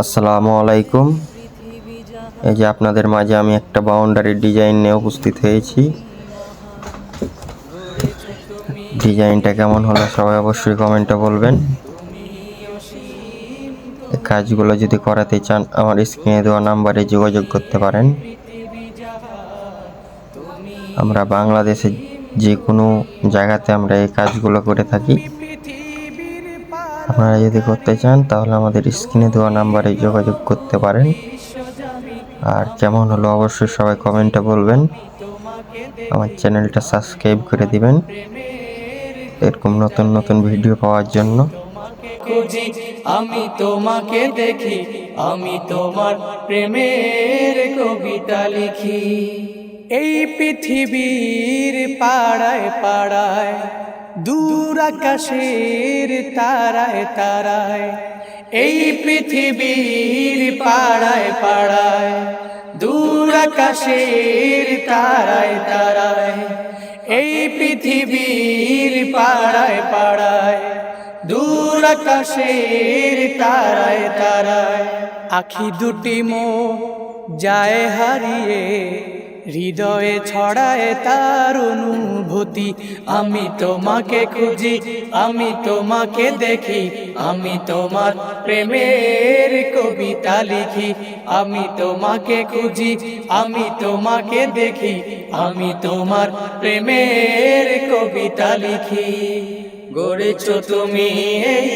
আসসালামু আলাইকুম। এই যে আপনাদের মাঝে আমি একটা বাউন্ডারির ডিজাইন নিয়ে উপস্থিত হয়েছি। ডিজাইনটা কেমন হলো সবাই অবশ্যই কমেন্টে বলবেন। এই কাজগুলো যদি করাতে চান, আমার স্ক্রিনে দেওয়া নাম্বারে যোগাযোগ করতে পারেন। আমরা বাংলাদেশে যে কোনো জায়গাতে আমরা এই কাজগুলো করে থাকি। আপনারা যদি করতে চান, তাহলে আমাদের স্ক্রিনে দেওয়া নাম্বারে যোগাযোগ করতে পারেন। আর কেমন হলো অবশ্যই সবাই কমেন্টে বলবেন। আমার চ্যানেলটা সাবস্ক্রাইব করে দিবেন। এরকম নতুন নতুন ভিডিও পাওয়ার জন্য। আমি তোমাকে দেখি, আমি তোমার প্রেমের কবিতা লিখি। এই পৃথিবীর পাড়ায় পাড়ায় দূর আকাশের তারায় তারায়, এই পৃথিবীর পাড়ায় পাড়ায়, দূর আকাশের তারায় তারায়, এই পৃথিবীর পাড়ায় পাড়ায়, দূর আকাশের তারায় তারায়। আখি দুটি মো, যায় হারিয়ে হৃদয়ে ছড়ায় তার অনুভূতি, আমি তোমাকে খুঁজি, আমি তোমাকে দেখি, আমি তোমার প্রেমের কবিতা লিখি, আমি তোমাকে খুঁজি, আমি তোমাকে দেখি, আমি তোমার প্রেমের কবিতা লিখি। গড়েছ তুমি এই